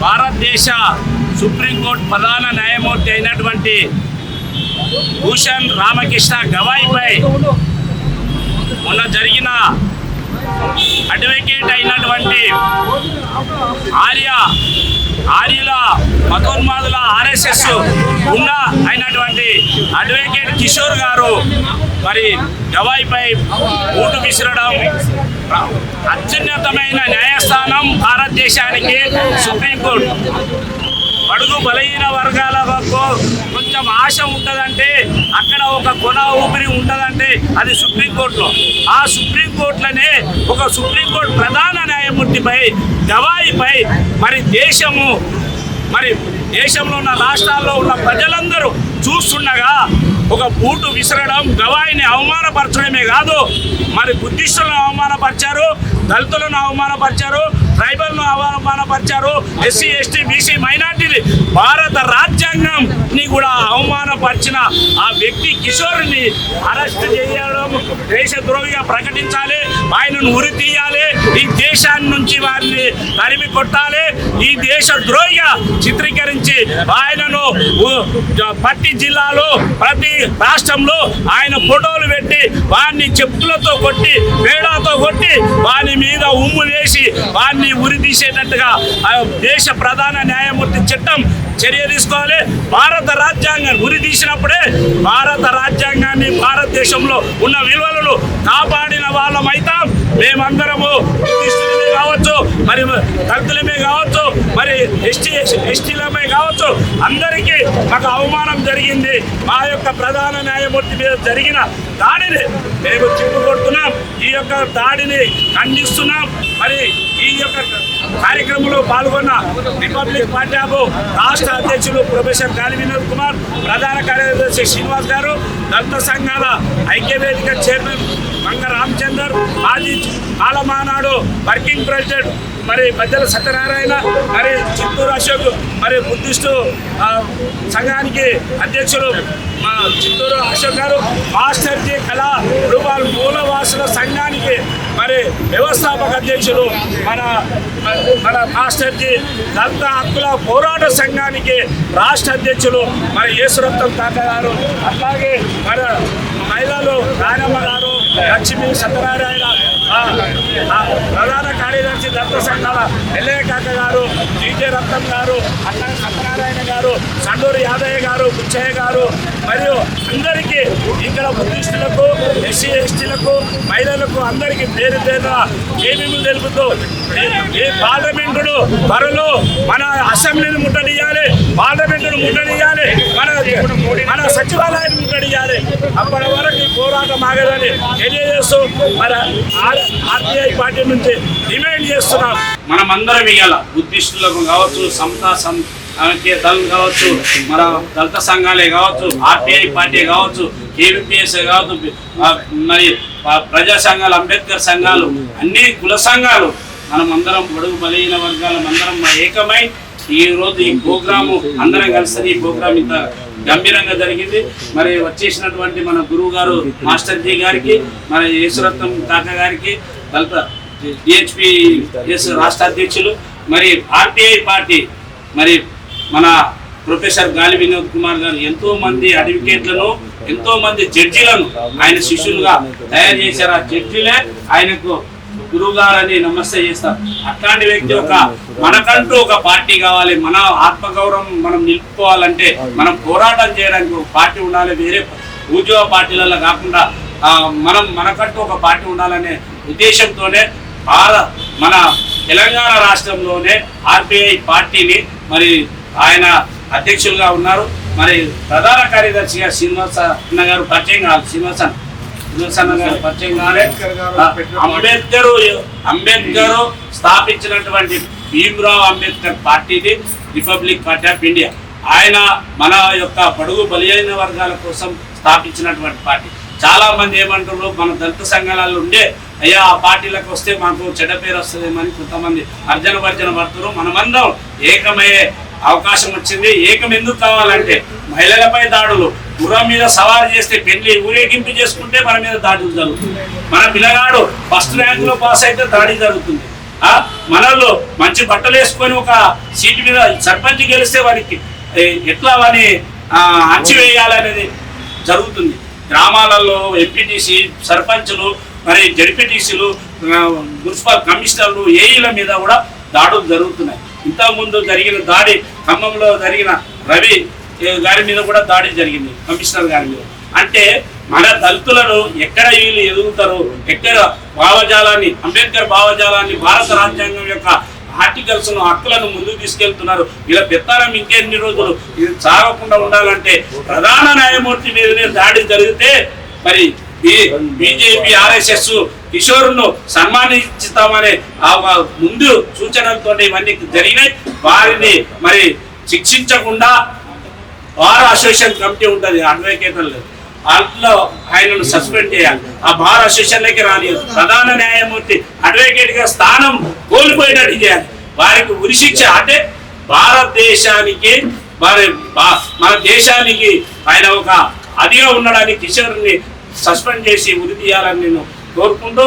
భారతదేశ సుప్రీంకోర్టు ప్రధాన న్యాయమూర్తి అయినటువంటి భూషణ్ రామకృష్ణ గవాయిపై మొన్న జరిగిన అడ్వకేట్ అయినటువంటి ఆర్య ఆర్యుల మతోన్మాదుల ఆర్ఎస్ఎస్ ఉన్న అయినటువంటి అడ్వకేట్ కిషోర్ గారు మరి గవాయిపై ఓటు విసిరడం అత్యున్నతమైన న్యాయస్థానం భారతదేశానికి సుప్రీంకోర్టు బడుగు బలహీన వర్గాల వరకు కొంచెం ఆశ ఉంటుందంటే అక్కడ ఒక కొన ఊపిరి ఉంటుందంటే అది సుప్రీంకోర్టులో ఆ సుప్రీంకోర్టులోనే ఒక సుప్రీంకోర్టు ప్రధాన న్యాయమూర్తిపై గవాయిపై మరి దేశము మరి దేశంలో ఉన్న రాష్ట్రాల్లో ఉన్న ప్రజలందరూ చూస్తుండగా ఒక బూటు విసరడం గవాయిని అవమానపరచడమే కాదు. మరి బుద్ధిస్టులను అవమానపరిచారు దళితులను అవమానపరిచారు ట్రైబల్ను అవమానపరిచారు. ఎస్సీ ఎస్టీ బీసీ మైనార్టీని భారత రాజ్యాంగంని కూడా అవమానపరిచిన ఆ వ్యక్తి కిషోర్ని అరెస్ట్ చేయడం దేశద్రోహిగా ప్రకటించాలి. ఆయనను ఉరి తీయాలి. ఈ దేశాన్ని నుంచి వారిని తరిమి కొట్టాలి. ఈ దేశ ద్రోహిగా చిత్రీకరించి ఆయనను పట్టి జిల్లాలో ప్రతి రాష్ట్రంలో ఆయన ఫోటోలు పెట్టి వారిని చెప్పులతో కొట్టి పేడాతో కొట్టి వారి మీద ఉమ్ము వేసి వారిని ఉరి తీసేటట్టుగా ఆ దేశ ప్రధాన న్యాయమూర్తి చట్టం చర్య తీసుకోవాలి. భారత రాజ్యాంగాన్ని ఉరి తీసినప్పుడే భారత రాజ్యాంగాన్ని భారతదేశంలో ఉన్న విలువలను కాపాడిన వాళ్ళమైతాం మేమందరము బుద్ధిస్టులమే కావచ్చు మరి దళితులమే కావచ్చు మరి ఎస్టీ ఎస్టీలమే కావచ్చు అందరికీ మాకు అవమానం జరిగింది. మా యొక్క ప్రధాన న్యాయమూర్తి మీద జరిగిన దాడిని మేము చెప్పుకొడుతున్నాం ఈ యొక్క దాడిని ఖండిస్తున్నాం. మరి ఈ యొక్క కార్యక్రమంలో పాల్గొన్న రిపబ్లిక్ పార్టీ ఆఫ్ రాష్ట్ర అధ్యక్షులు ప్రొఫెసర్ గాలి వినోద్ కుమార్ ప్రధాన కార్యదర్శి శ్రీనివాస్ గారు దళిత సంఘాల ఐక్యవేదిక చైర్మన్ మంగ రామచందర్ మాజీ ఆలమానాడు వర్కింగ్ ప్రెసిడెంట్ మరి మధ్యలో సత్యనారాయణ మరి చిత్తూరు అశోక్ మరి బుద్ధిస్టు సంఘానికి అధ్యక్షులు మా చిత్తూరు అశోక్ గారు మాస్టర్ కళా రూపాల్ మూలవాసుల సంఘానికి మరి వ్యవస్థాపక అధ్యక్షులు మన మన మాస్టర్జీ దళిత హక్కుల పోరాట సంఘానికి రాష్ట్ర అధ్యక్షులు మరి యేసురత్నం తాత గారు. అట్లాగే మన మహిళలు రానమ్మ గారు లక్ష్మీ సత్యనారాయణ ప్రధాన కార్యదర్శి దత్త సంఘాల ఎల్లయ్య కాక గారు జీజే రత్నం గారు అన్న సత్యనారాయణ గారు సండూరు యాదయ్య గారు బుచ్చయ్య గారు మరియు అందరికీ ఇక్కడ బుద్ధిస్టులకు ఎస్సీ ఎస్టీలకు మహిళలకు అందరికీ పేరు పేరున ఏమేమి తెలుపుతూ ఈ పార్లమెంటును త్వరలో మన అసెంబ్లీని ముట్టడియాలి పార్లమెంటును ముట్టడియాలి. మన మన సచివాలయాన్ని ముట్టడియాలి. అప్పటి వరకు ఈ పోరాటం ఆగదని తెలియజేస్తూ మన ఆర్టీఐ పార్టీ నుంచి డిమాండ్ చేస్తున్నాం. మనం అందరం ఇవ్వాల బుద్ధిస్టులకు కావచ్చు సమతా సం దళం కావచ్చు మన దళిత సంఘాలే కావచ్చు ఆర్టీఐ పార్టీ కావచ్చు కేవీపీఎస్ కావచ్చు మరి ప్రజా సంఘాలు అంబేద్కర్ సంఘాలు అన్ని కుల సంఘాలు మనం అందరం బడుగు బలహీన వర్గాల అందరం ఏకమై ఈ రోజు ఈ ప్రోగ్రాము అందరం కలిసి ఈ ప్రోగ్రామ్ ఇంత గంభీరంగా జరిగింది. మరి వచ్చేసినటువంటి మన గురువు గారు మాస్టర్ జీ గారికి మన యేసురత్నం కాక గారికి దళిత డిహెచ్పి ఎస్ రాష్ట్ర అధ్యక్షులు మరి ఆర్టీఐ పార్టీ మరి మన ప్రొఫెసర్ గాలి వినోద్ కుమార్ గారు ఎంతో మంది అడ్వకేట్లను ఎంతో మంది జడ్జిలను ఆయన శిష్యులుగా తయారు చేశారు. ఆ జడ్జిలే ఆయనకు గురువు గారని నమస్తే చేస్తారు అట్లాంటి వ్యక్తి ఒక మనకంటూ ఒక పార్టీ కావాలి మన ఆత్మగౌరవం మనం నిలుపుకోవాలంటే మనం పోరాటం చేయడానికి ఒక పార్టీ ఉండాలి వేరే ఉద్యోగ పార్టీలలో కాకుండా మనం మనకంటూ ఒక పార్టీ ఉండాలనే ఉద్దేశంతోనే భారత మన తెలంగాణ రాష్ట్రంలోనే ఆర్బీఐ పార్టీని మరి ఆయన అధ్యక్షులుగా ఉన్నారు. మరి ప్రధాన కార్యదర్శిగా శ్రీనివాస అన్న గారు పరిచయం కాదు శ్రీనివాస అంబేద్కర్ అంబేద్కర్ స్థాపించినటువంటి భీమ్రావ్ అంబేద్కర్ పార్టీది రిపబ్లిక్ పార్టీ ఆఫ్ ఇండియా. ఆయన మన యొక్క పడుగు బలైన వర్గాల కోసం స్థాపించినటువంటి పార్టీ. చాలా మంది ఏమంటారు మన దళిత సంఘాలలో ఉండే అయ్యా ఆ పార్టీలకు వస్తే మాకు చెడ్డ పేరు వస్తుందేమని కొంతమంది అర్జన భర్జన పడుతున్నారు. మనమందరం ఏకమయ్యే అవకాశం వచ్చింది. ఏకం ఎందుకు కావాలంటే మహిళలపై దాడులు గుర్రం మీద సవారు చేస్తే పెళ్ళి ఊరేగింపు చేసుకుంటే మన మీద దాడులు జరుగుతుంది. మన పిల్లగాడు ఫస్ట్ ర్యాంక్లో పాస్ అయితే దాడి జరుగుతుంది. ఆ మనల్లో మంచి బట్టలు వేసుకొని ఒక సీటు మీద సర్పంచ్ గెలిస్తే వారికి ఎట్లా వాని ఆ, అణచివేయాలనేది జరుగుతుంది. గ్రామాలలో ఎంపీటీసీ సర్పంచ్లు మరి జడ్పీటీసీలు మున్సిపల్ కమిషనర్లు ఏఈల మీద కూడా దాడులు జరుగుతున్నాయి. ఇంతకుముందు జరిగిన దాడి ఖమ్మంలో జరిగిన రవి గారి మీద కూడా దాడి జరిగింది కమిషనర్ గారి మీద. అంటే మన దళితులను ఎక్కడ వీళ్ళు ఎదుగుతారు ఎక్కడ భావజాలాన్ని అంబేద్కర్ భావజాలాన్ని భారత రాజ్యాంగం యొక్క ఆర్టికల్స్ను హక్కులను ముందుకు తీసుకెళ్తున్నారు. ఇలా పెత్తారం ఇంకెన్ని రోజులు? ఇది సాగకుండా ఉండాలంటే ప్రధాన న్యాయమూర్తి మీదనే దాడి జరిగితే మరి బీజేపీ ఆర్ఎస్ఎస్ కిషోర్ను సన్మానిస్తామనే ఆ ముందు సూచనలతో ఇవన్నీ జరిగినాయి. వారిని మరి శిక్షించకుండా బార్ అసోసియేషన్ కమిటీ ఉంటుంది అడ్వకేటర్లు. అందులో ఆయనను సస్పెండ్ చేయాలి. ఆ బార్ అసోసియేషన్లోకి రానియదు ప్రధాన న్యాయమూర్తి అడ్వకేట్గా స్థానం కోల్పోయినట్టు చేయాలి. వారికి ఉరిశిక్ష అంటే భారతదేశానికి మరి మన దేశానికి ఆయన ఒక అదిగా ఉండడానికి కిషోర్ని సస్పెండ్ చేసి ఉరి తీయాలని నేను కోరుకుంటూ